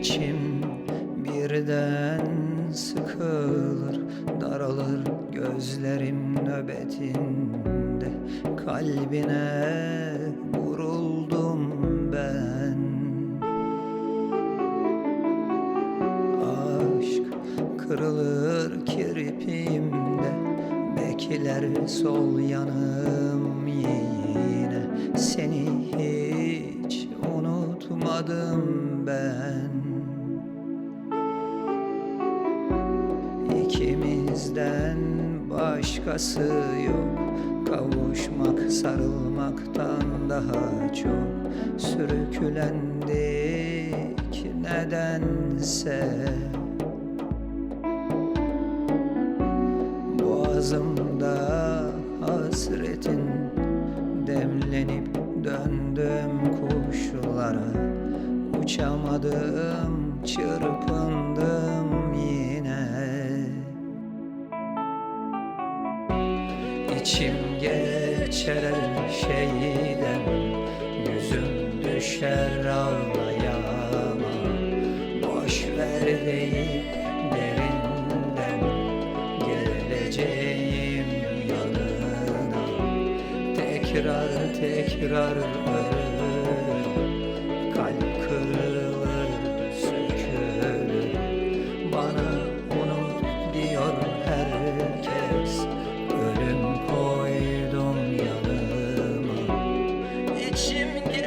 İçim birden sıkılır Daralır gözlerim nöbetinde. Kalbine vuruldum ben. Aşk kırılır kirpimde Bekler sol yanım yine. Seni hiç unutmadım ben İkimizden başkası yok. Kavuşmak sarılmaktan daha çok Sürüklendik nedense. Boğazımda hasretin Demlenip döndüm kuşlara Uçamadım çırpındım İçim geçer her şeyden Yüzüm düşer ağlayamam Boş ver deyip derinden Geleceğim yanına. Tekrar tekrar şimdi